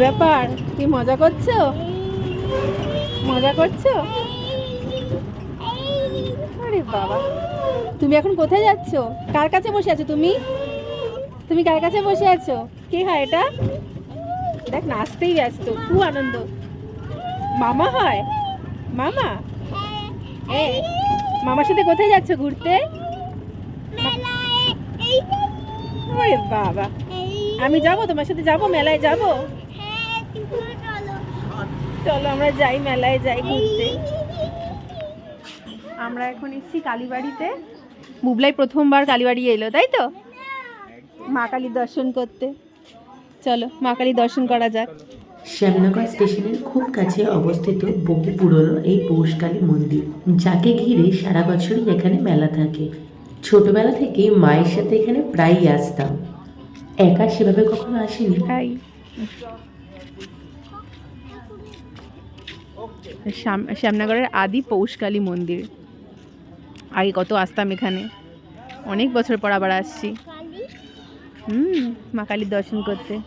ব্যাপার? কি মজা করছ? মজা করছ? আরে বাবা। তুমি এখন কোথায় যাচ্ছ? কার কাছে বসে আছো তুমি? তুমি কার কাছে বসে আছো? কে হয় এটা? দেখ নাচতেই ব্যস্ত খুব আনন্দ। মামা হয়? মামা? এ মামার সাথে কোথায় যাচ্ছ ঘুরতে? ওরে বাবা। আমি যাব তোমার সাথে যাব মেলায় যাব? চলো আমরা যাই মেলায় যাই ঘুরতে। আমরা এখন এসেছি কালীবাড়িতে। বুবলাই প্রথমবার কালীবাড়ি এলো তাই তো? মা কালীর দর্শন করতে। চলো মা কালী দর্শন করা যাক। শ্যামনগর স্টেশনের খুব কাছে অবস্থিত বহু পুরনো এই পৌষকালী মন্দির যাকে ঘিরে সারা বছরই এখানে মেলা থাকে। ছোটবেলা থেকে মায়ের সাথে এখানে প্রায়ই আসতাম। একা সেভাবে কখনো আসিনি? শ্যামনগরের আদি পৌষকালী মন্দির। আগে কত আসতাম এখানে। অনেক বছর পর আবার আসছি। হুম, মা কালীর দর্শন করতে।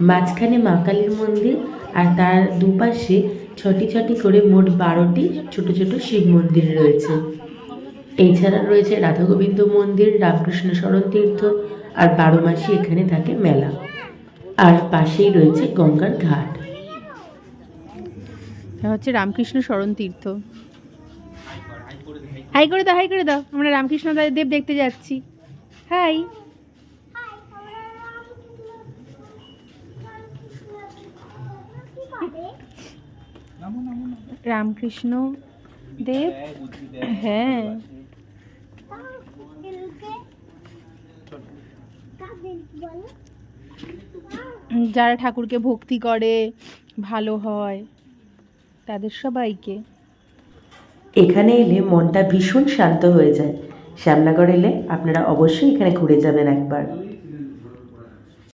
মাঝখানে মা কালীর মন্দির আর তার দুপাশে ছটি ছটি করে মোট বারোটি ছোট ছোট শিব মন্দির রয়েছে। এছাড়া রয়েছে রাধা গোবিন্দ মন্দির, রামকৃষ্ণ শরণ তীর্থ আর বারো মাসই এখানে থাকে মেলা। আর পাশেই রয়েছে গঙ্গার ঘাট। হচ্ছে রামকৃষ্ণ শরণ তীর্থ। হাই করে দাও, হাই করে দাও। আমরা রামকৃষ্ণ দেব দেখতে যাচ্ছি। হাই। রামকৃষ্ণ দেব? হ্যাঁ। যারা ঠাকুরকে ভক্তি করে, ভালো হয়। তাদের সবাইকে। এখানে এলে মনটা ভীষণ শান্ত হয়ে যায়। শ্যামনগর এলে আপনারা অবশ্যই এখানে ঘুরে যাবেন একবার।